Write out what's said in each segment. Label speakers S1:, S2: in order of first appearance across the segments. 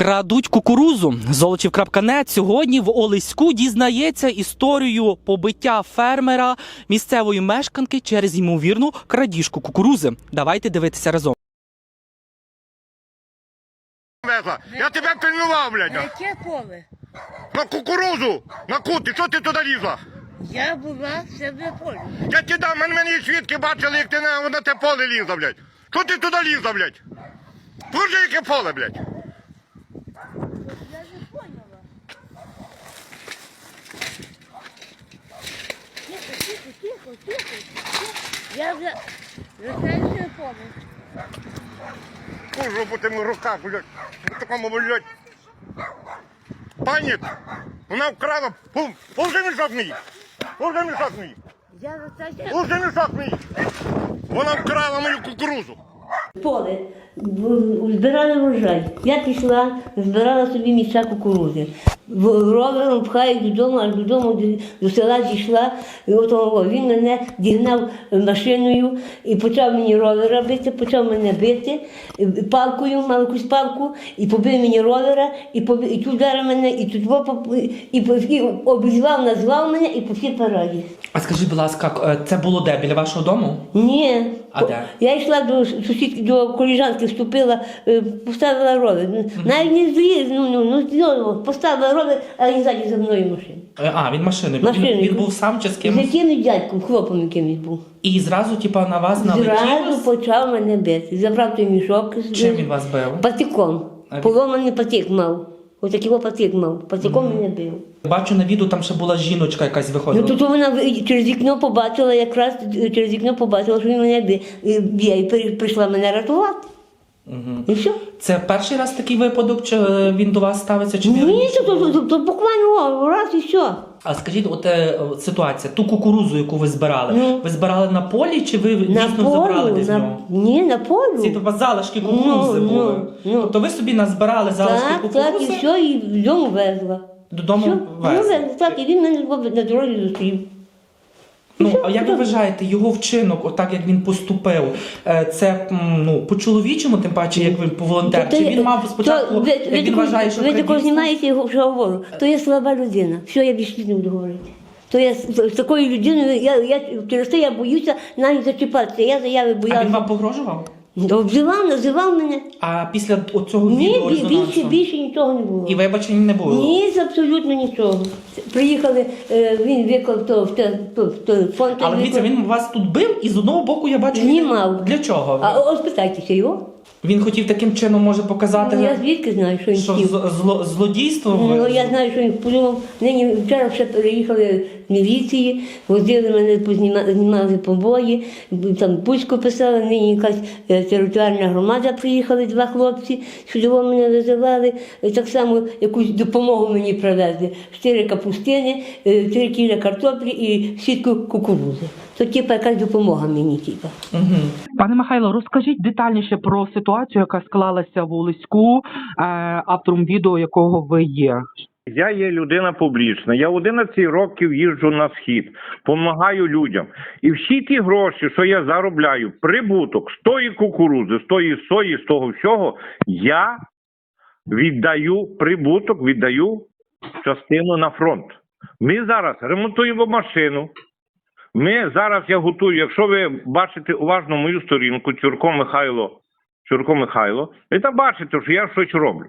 S1: Крадуть кукурузу. Золочів.нет сьогодні в Олеську дізнається історію побиття фермера місцевої мешканки через ймовірну крадіжку кукурузи. Давайте дивитися разом.
S2: Я тебе пильнував, блядь.
S3: На яке поле?
S2: На кукурузу, на кути, що ти туди лізла?
S3: Я була ще на полі.
S2: Я тебе дам, мене мені свідки бачили, як ти на, на те поле лізла, блядь. Що ти туди лізла, блядь? Дуже яке поле, блядь.
S3: Я вже розтаюся поле.
S2: Кужу по тим руках, блядь. В такому, блядь. Пані, вона вкрала, пум, повзи мішок мій. Повзи мішок мій.
S3: Я
S2: мішок мій. Вона вкрала мою кукурузу.
S4: Поле збирали врожай. Я пішла, збирала собі місця кукурузи. Ровером пхаю додому, аж додому до- села дійшла. І от він мене дігнав машиною і почав мені ровера бити, почав мене бити палкою, мав якусь палку, і побив мені ровера, і, побив, і тут мене, і тут і, і, і обізвав, назвав мене і по всій параді.
S1: А скажіть, будь ласка, е, це було де? Біля вашого дому?
S4: Ні.
S1: А де?
S4: Я йшла до сусідки, до коліжанки, вступила, е, поставила ровер. Навіть не зліз, ну, ну, ну, поставила ровер, а він ззаді за мною машину.
S1: Е, А, він. Машиною. Він, він був сам чи з
S4: З
S1: кимось?
S4: якимось дядьком, хлопом якимось був.
S1: І зразу, типа, на вас налетіло?
S4: Зразу почав мене бити. Забрав той мішок. з-
S1: Чим він вас бив?
S4: Патиком. Поломаний патик мав. Отакий такий патик мав. Патиком мене бив.
S1: Бачу на відео, там ще була жіночка якась
S4: Ну
S1: виходила.
S4: то, тут вона через вікно побачила, якраз через вікно побачила, що він мене б'є. І прийшла мене рятувати.
S1: Угу.
S4: І все.
S1: Це перший раз такий випадок, чи він до вас ставиться, чи
S4: ні? То, то, то, то буквально раз і все.
S1: А скажіть, от е, ситуація, ту кукурузу, яку ви збирали,
S4: Ну.
S1: ви збирали на полі, чи ви
S4: На
S1: дійсно забрали
S4: полю,
S1: десь
S4: на...
S1: нього?
S4: ні, на полю.
S1: Ці типу, залишки кукурузи
S4: Ну,
S1: були.
S4: ну, ну.
S1: Тобто ви собі назбирали залишки
S4: так, так, і
S1: кукурузи,
S4: все, і додому везла.
S1: додому
S4: Все,
S1: везли.
S4: ну, везла, так, і він мене на дорозі зустрів.
S1: Ну, а як ви вважаєте, його вчинок, отак як він поступив, е, це ну, по-чоловічому, тим паче, як він по волонтер, чи він мав спочатку,
S4: то ви,
S1: як
S4: ви,
S1: він вважає, що
S4: ви
S1: також
S4: знімаєте, його вже говорю. То є слаба людина. Все, я більше не буду говорити. То я з, такою людиною, я, я, через те я боюся навіть зачіпатися. Я заяви
S1: А він вам погрожував?
S4: Обзивав, називав мене.
S1: А після оцього
S4: Ні,
S1: відео
S4: бі- більше,
S1: резонансу?
S4: більше нічого не було.
S1: І вибачень не було?
S4: Ні, абсолютно нічого. Приїхали, е, він виклав то, в те, то, в той фонд.
S1: Але дивіться, він вас тут бив, і з одного боку я бачу.
S4: Ні,
S1: він-
S4: мав.
S1: Для чого?
S4: А о, питайтеся його.
S1: Він хотів таким чином може показати,
S4: Ну, я звідки знаю, що він
S1: що
S4: хотів.
S1: з- зло, злодійство. ви-
S4: Ну, я знаю, що він подумав. Нині вчора ще переїхали в міліції, возили мене, позніма- знімали побої, там пуську писали, нині якась е, територіальна громада приїхали, два хлопці, сюди мене визивали, Е, так само якусь допомогу мені привезли. Чотири капустини, е, три кіля картоплі і сітку кукурузи. То типа якась допомога мені, типа.
S1: Угу.
S5: Пане Михайло, розкажіть детальніше про ситуацію, яка склалася в Олеську, е, автором відео якого ви є.
S2: Я є людина публічна. Я 11 років їжджу на схід, допомагаю людям. І всі ті гроші, що я заробляю, прибуток з тої кукурузи, з тої сої, з того всього, я віддаю прибуток, віддаю частину на фронт. Ми зараз ремонтуємо машину. Ми зараз я готую. Якщо ви бачите уважно мою сторінку, Чурко Михайло, Чурко Михайло, ви там бачите, що я щось роблю.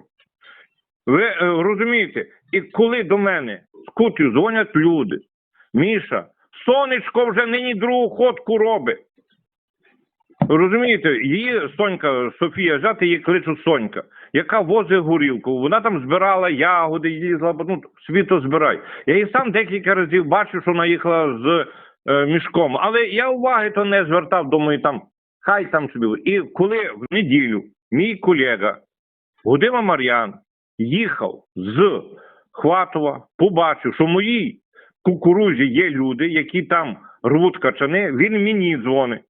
S2: Ви е, розумієте, і коли до мене з кутю дзвонять люди, Міша, сонечко вже нині другу ходку робить. Розумієте, її Сонька Софія взяти її кличуть Сонька, яка возить горілку. Вона там збирала ягоди, їздила, ну, світо збирай. Я її сам декілька разів бачив, що вона їхала з мішком. Але я уваги то не звертав, думаю, там хай там собі. І коли в неділю мій колега Гудима Мар'ян їхав з Хватова, побачив, що в моїй кукурузі є люди, які там рвуть качани, він мені дзвонить.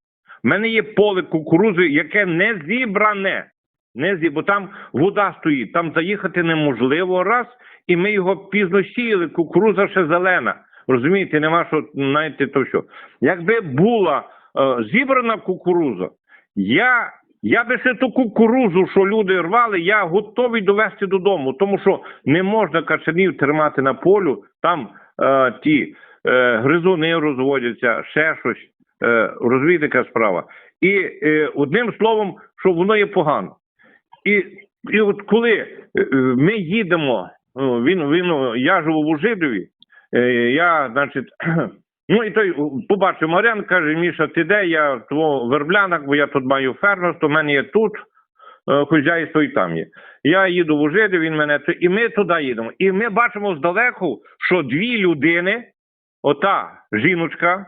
S2: У мене є поле кукурузи, яке не зібране. Не зі, бо там вода стоїть, там заїхати неможливо раз, і ми його пізно сіяли, кукуруза ще зелена. Розумієте, нема що, знаєте, то що. Якби була е, зібрана кукуруза, я Я би ще ту кукурузу, що люди рвали, я готовий довести додому, тому що не можна качанів тримати на полю, там е, ті е, гризуни розводяться, ще щось. Е, розумієте, яка справа. І е, одним словом, що воно є погано. І, і от коли е, ми їдемо, ну, він, він, я живу в Ужидові, я, значить, ну і той побачив Мар'ян, каже, Міша, ти де? Я твого верблянок, бо я тут маю фермерство, в мене є тут, е, хазяйство і там є. Я їду в Ужидів, він мене і ми туди їдемо. І ми бачимо здалеку, що дві людини, ота жіночка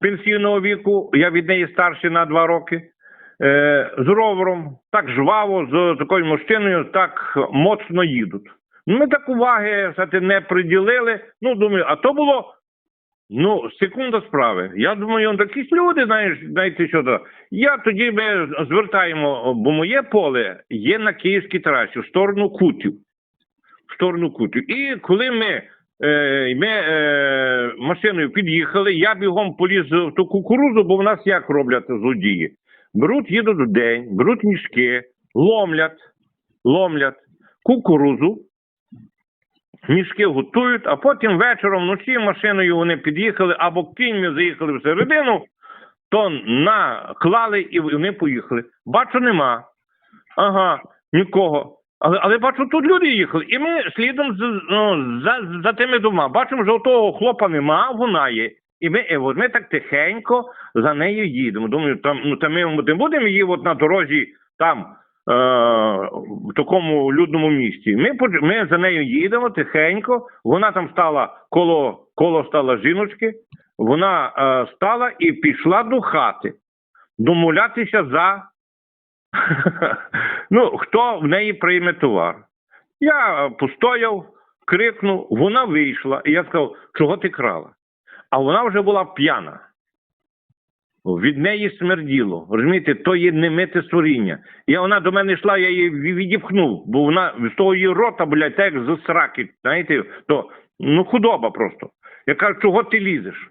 S2: пенсійного віку, я від неї старший на два роки, е, з ровером, так жваво, з такою мужчиною, так моцно їдуть. Ну, Ми так уваги кстати, не приділили. Ну, думаю, а то було ну, секунда справи. Я думаю, якісь люди, знаєш, знаєте що то. Я тоді ми звертаємо, бо моє поле є на Київській трасі, в сторону Кутів. В сторону Кутів. І коли ми, е, ми е, машиною під'їхали, я бігом поліз в ту кукурузу, бо в нас як роблять злодії. Беруть, їдуть в день, беруть мішки, ломлять, ломлять кукурузу, мішки готують, а потім вечором вночі машиною вони під'їхали або кіньми заїхали всередину, то наклали і вони поїхали. Бачу, нема. Ага, нікого. Але, але бачу, тут люди їхали. І ми слідом ну, за, за тими двома. Бачимо, що того хлопа нема, вона є. І ми, і ми так тихенько за нею їдемо. Думаю, там, ну, та ми не будемо її от на дорозі там, в такому людному місці. Ми, ми за нею їдемо тихенько. Вона там стала коло, коло стала жіночки. Вона е, стала і пішла до хати домовлятися за ну, хто в неї прийме товар. Я постояв, крикнув, вона вийшла, і я сказав, чого ти крала? А вона вже була п'яна. Від неї смерділо. Розумієте, то є немите створіння. І вона до мене йшла, я її ві- відіпхнув, бо вона з того її рота, блядь, так як з сраки, знаєте, то ну худоба просто. Я кажу, чого ти лізеш?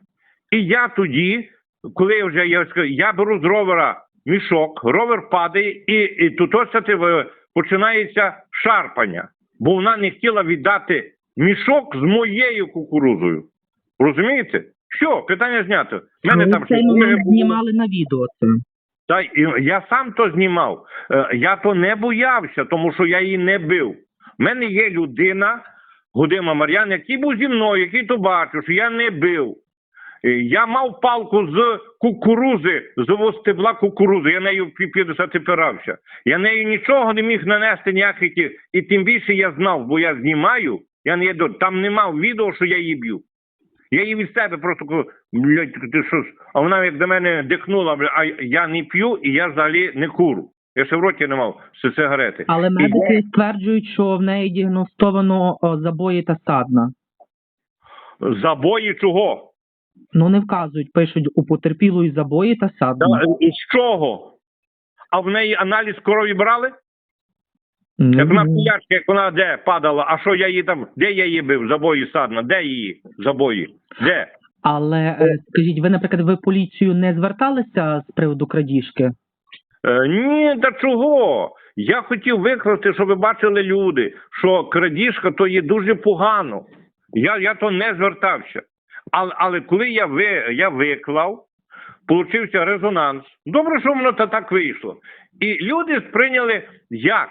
S2: І я тоді, коли я вже я, скажу, я беру з ровера мішок, ровер падає, і, і тут ось починається шарпання, бо вона не хотіла віддати мішок з моєю кукурузою. Розумієте? Що, питання знято. Мене там
S5: момент
S2: було.
S5: знімали на відео це.
S2: Та я сам то знімав. Е, Я то не боявся, тому що я її не бив. У мене є людина, Гудима Мар'ян, який був зі мною, який то бачив, що я не бив. Е, Я мав палку з кукурузи, з стебла кукурузи, я нею пі- 50 опирався. Я нею нічого не міг нанести ніяких. І тим більше я знав, бо я знімаю, я не. Там нема відео, що я її б'ю. Я її від себе просто кажу, блядь, ти що? А вона як до мене дихнула, бля, а я не п'ю і я взагалі не куру. Я ще в роті не мав з сигарети.
S5: Але
S2: І
S5: медики стверджують, що в неї діагностовано о, забої та садна.
S2: Забої чого?
S5: Ну не вказують, пишуть у потерпілої забої та садна.
S2: і з чого? А в неї аналіз крові брали? Як вона
S5: знаю.
S2: як вона де падала, а що я її там, де я її бив? Забої садна, де її забої? Де?
S5: Але е, скажіть, ви, наприклад, ви поліцію не зверталися з приводу крадіжки?
S2: Е, ні, та чого? Я хотів викласти, щоб ви бачили люди, що крадіжка то є дуже погано. Я, я то не звертався. Але, але коли я, ви, я виклав, получився резонанс. Добре, що воно та так вийшло. І люди сприйняли як.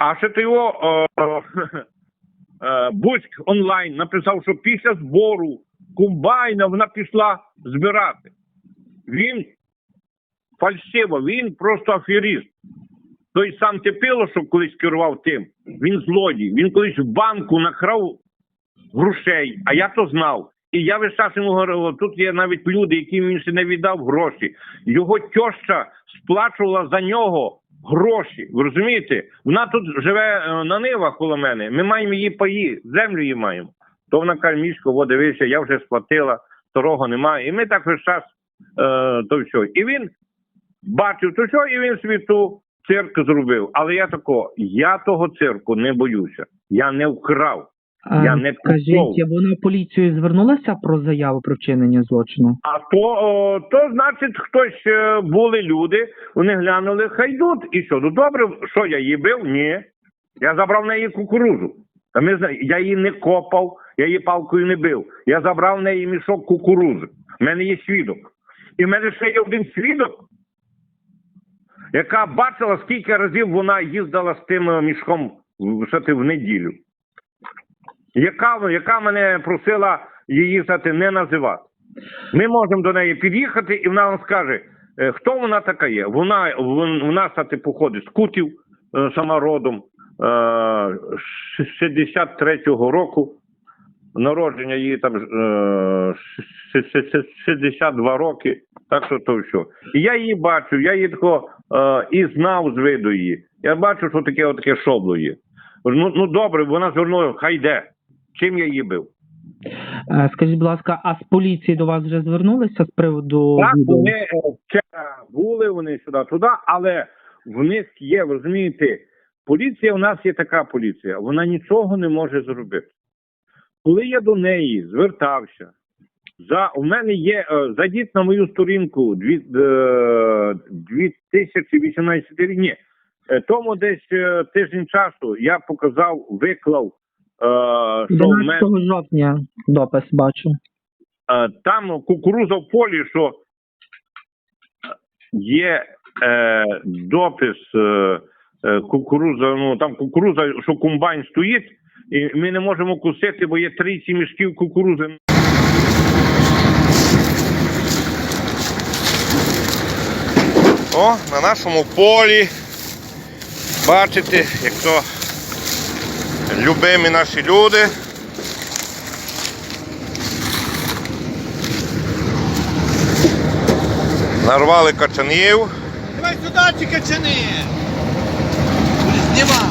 S2: А ще то його е, е, Буцьк онлайн написав, що після збору комбайна вона пішла збирати. Він фальшиво, він просто аферіст. Той сам Тепило, що колись керував тим, він злодій. Він колись в банку накрав грошей, а я то знав. І я весь час йому говорив, тут є навіть люди, яким він ще не віддав гроші. Його тьоща сплачувала за нього гроші. Ви розумієте? Вона тут живе е, на нивах коло мене. Ми маємо її паї, землю її маємо. То вона каже, мішко, во дивися, я вже сплатила, старого немає. І ми так весь час е, то все. І він бачив то що, і він собі ту цирк зробив. Але я тако, я того цирку не боюся. Я не вкрав. Я не
S5: Скажіть, вона в поліцію звернулася про заяву про вчинення злочину?
S2: А то, о, то значить, хтось е, були люди, вони глянули, хай йдуть. І що, ну добре, що я її бив? Ні. Я забрав в неї кукурузу. А ми, я її не копав, я її палкою не бив. Я забрав в неї мішок кукурузи. У мене є свідок. І в мене ще є один свідок, яка бачила, скільки разів вона їздила з тим е, мішком в неділю. Яка, яка мене просила її сказати, не називати. Ми можемо до неї під'їхати, і вона нам скаже, е, хто вона така є. Вона вон- вона кстати, походить з кутів е, сама родом е, з 63-го року. Народження її там е, ш- ш- ш- 62 роки. Так що то все. І я її бачу, я її тако е, і знав з виду її. Я бачу, що таке отаке шобло є. Ну, ну добре, вона звернула, хай йде. Чим я її бив?
S5: Е, Скажіть, будь ласка, а з поліції до вас вже звернулися з приводу
S2: Так, вони е, вчора були, вони сюди-туди, але в них є, ви розумієте, поліція у нас є така поліція, вона нічого не може зробити. Коли я до неї звертався, за, у мене є, е, зайдіть на мою сторінку е, 2018 рік, ні, тому десь тиждень часу я показав, виклав, що в мене
S5: 12 жовтня допис бачу.
S2: е, там кукуруза в полі, що є е, допис е, е, кукуруза, ну там кукуруза, що комбайн стоїть, і ми не можемо кусити, бо є 30 мішків кукурузи.
S6: О, на нашому полі. Бачите, як то любимі наші люди. Нарвали качанів.
S7: Давай сюди ці качани. Знімав.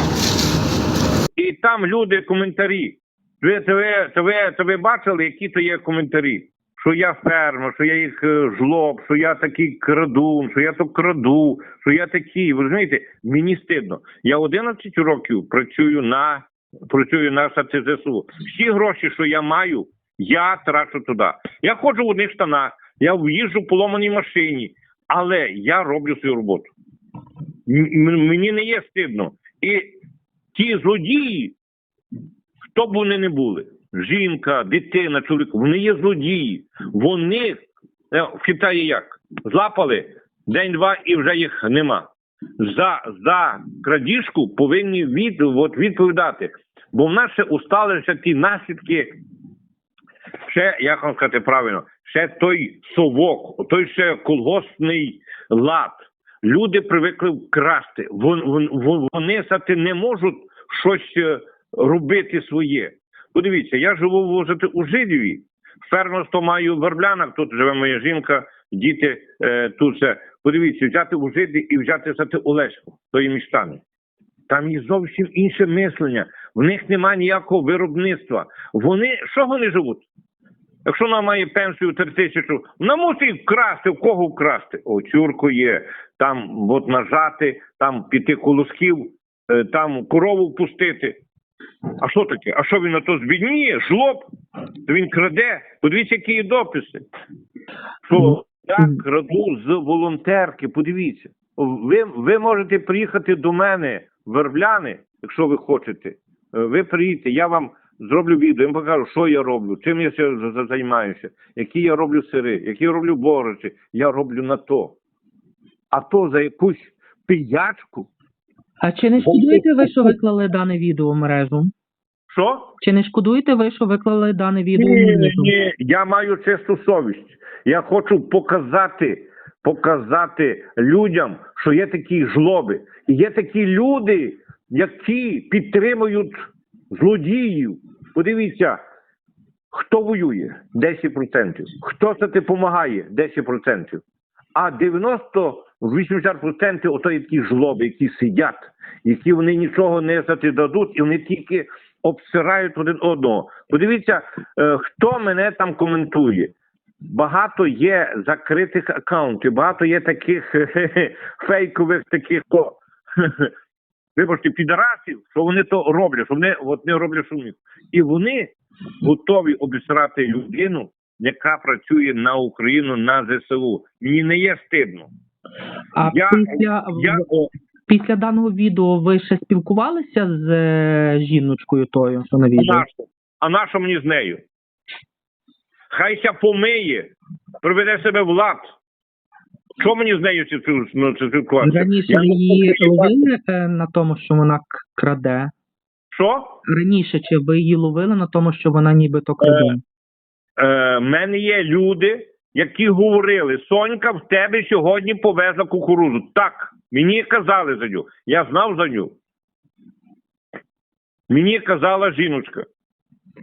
S2: І там люди коментарі. Ви, то ви, то ви, то ви бачили, які то є коментарі? Що я фермер, що я їх е, жлоб, що я такий крадун, що я то краду, що я такий. Ви розумієте, мені стидно. Я 11 років працюю на працюю на САТЗСУ. Всі гроші, що я маю, я трачу туди. Я ходжу в одних штанах, я їжджу в поломаній машині, але я роблю свою роботу. Мені не є стидно. І ті злодії, хто б вони не були, жінка, дитина, чоловік, вони є злодії. Вони е, в Китаї як? Злапали день-два і вже їх нема. За, за крадіжку повинні від, от, відповідати. Бо в нас ще усталися ті наслідки, ще, як вам сказати правильно, ще той совок, той ще колгоспний лад. Люди привикли красти. Вон, вон, вон- вони сати не можуть щось е, робити своє. Подивіться, я живу возити у Жидіві. Фермерство маю в Верблянах, тут живе моя жінка, діти е, тут все. Подивіться, взяти у Жиді і взяти сати Олеську, тої містами. Там є зовсім інше мислення. В них немає ніякого виробництва. Вони що вони живуть? Якщо вона має пенсію 3 тисячу, вона мусить вкрасти, в кого вкрасти? О, цюрку є, там от нажати, там піти колосків, е, там корову впустити. А що таке? А що він на то збідніє? Жлоб? То він краде. Подивіться, які є дописи. Що я краду з волонтерки, подивіться. Ви, ви можете приїхати до мене Вербляни, якщо ви хочете. Е, Ви приїдете, я вам зроблю відео, я вам покажу, що я роблю, чим я ся- за- за- займаюся, які я роблю сири, які я роблю борочі, я роблю на то. А то за якусь пиячку.
S5: А чи не шкодуєте ви, що виклали дане відео в мережу?
S2: Що?
S5: Чи не шкодуєте ви, що виклали дане відео в
S2: Ні, ні, я маю чисту совість. Я хочу показати, показати людям, що є такі жлоби. І є такі люди, які підтримують злодіїв. Подивіться, хто воює? 10%. Хто це допомагає? 10%. А 90-80% ото є такі жлоби, які сидять, які вони нічого не дадуть, і вони тільки обсирають один одного. Подивіться, е, хто мене там коментує. Багато є закритих акаунтів, багато є таких фейкових таких. о, вибачте, підарасів, що вони то роблять, що вони от не роблять шумів. І вони готові обісрати людину, яка працює на Україну на ЗСУ. Мені не є стидно.
S5: А
S2: Я-
S5: після,
S2: Я
S5: після даного відео ви ще спілкувалися з е, жіночкою тою, що на
S2: а
S5: відео?
S2: нащо? А нащо мені з нею? Хайся помиє, приведе себе в лад. Що мені з нею цю- цю- ну, спілкуватися?
S5: Раніше
S2: Я не
S5: її
S2: хочу
S5: ловили е, на тому, що вона к- краде.
S2: Що?
S5: Раніше чи ви її ловили на тому, що вона нібито краде?
S2: Е, в мене є люди, які говорили: Сонька, в тебе сьогодні повезла кукурузу. Так, мені казали за нього. Я знав за нього. Мені казала жіночка.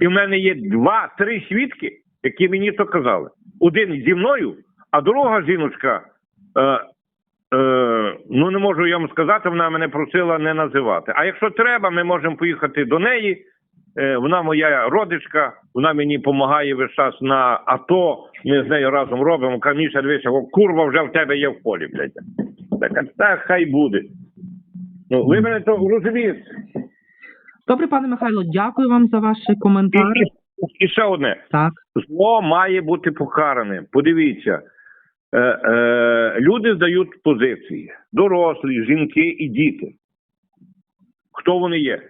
S2: І в мене є два-три свідки, які мені то казали. Один зі мною, а друга жіночка. Е, е, ну не можу я вам сказати, вона мене просила не називати. А якщо треба, ми можемо поїхати до неї. Е, вона моя родичка, вона мені допомагає весь час на АТО. Ми з нею разом робимо. Каміша, дивися, курва вже в тебе є в полі, блядь. Так, так хай буде. Ну, ви мене то розумієте.
S5: Добре, пане Михайло, дякую вам за ваш
S2: І,
S5: коментар.
S2: і, і ще одне.
S5: Так.
S2: Зло має бути покаране. Подивіться, е, е, люди здають позиції. Дорослі, жінки і діти. Хто вони є?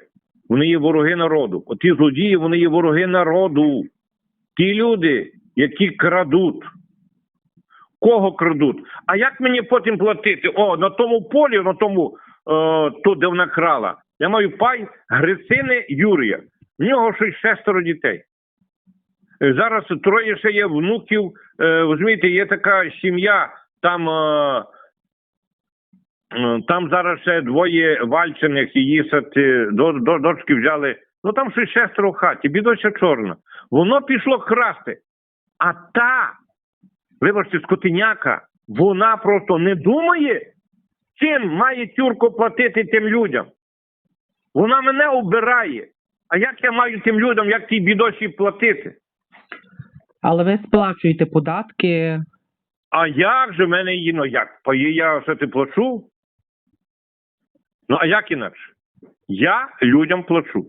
S2: Вони є вороги народу. Оті злодії, вони є вороги народу. Ті люди, які крадуть. Кого крадуть? А як мені потім платити? О, на тому полі, на тому, е, тут, де вона крала. Я маю пай Грицини Юрія. В нього щось шестеро дітей. Е, Зараз троє ще є внуків. Е, розумієте, є така сім'я, там, е, там зараз ще двоє вальчених і їсати, до, до, дочки взяли. Ну там щось шестеро в хаті, бідося чорна. Воно пішло красти. А та, вибачте, скотиняка, вона просто не думає, чим має тюрко платити тим людям. Вона мене обирає. А як я маю тим людям, як тій бідосі платити?
S5: Але ви сплачуєте податки.
S2: А як же в мене її, ну як? Паї я все ти плачу? Ну а як інакше? Я людям плачу.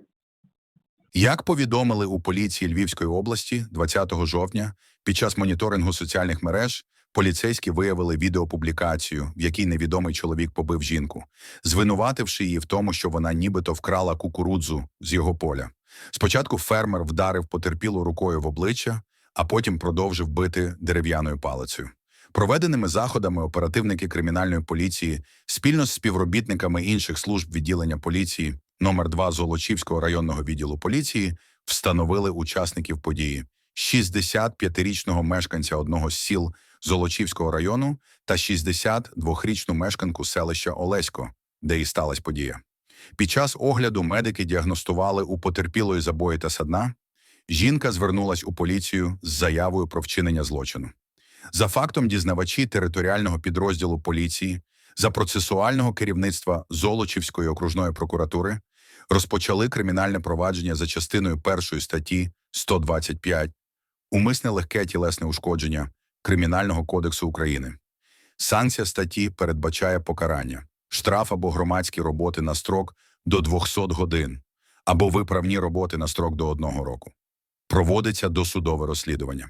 S8: Як повідомили у поліції Львівської області 20 жовтня, під час моніторингу соціальних мереж поліцейські виявили відеопублікацію, в якій невідомий чоловік побив жінку, звинувативши її в тому, що вона нібито вкрала кукурудзу з його поля. Спочатку фермер вдарив потерпілу рукою в обличчя, а потім продовжив бити дерев'яною палицею. Проведеними заходами оперативники кримінальної поліції спільно з співробітниками інших служб відділення поліції номер 2 Золочівського районного відділу поліції встановили учасників події: 65-річного мешканця одного з сіл Золочівського району та 62-річну мешканку селища Олесько, де і сталася подія. Під час огляду медики діагностували у потерпілої забої та садна. Жінка звернулась у поліцію з заявою про вчинення злочину. За фактом дізнавачі територіального підрозділу поліції за процесуального керівництва Золочівської окружної прокуратури розпочали кримінальне провадження за частиною першої статті 125 умисне легке тілесне ушкодження Кримінального кодексу України. Санкція статті передбачає покарання, штраф або громадські роботи на строк до 200 годин або виправні роботи на строк до одного року. Проводиться досудове розслідування.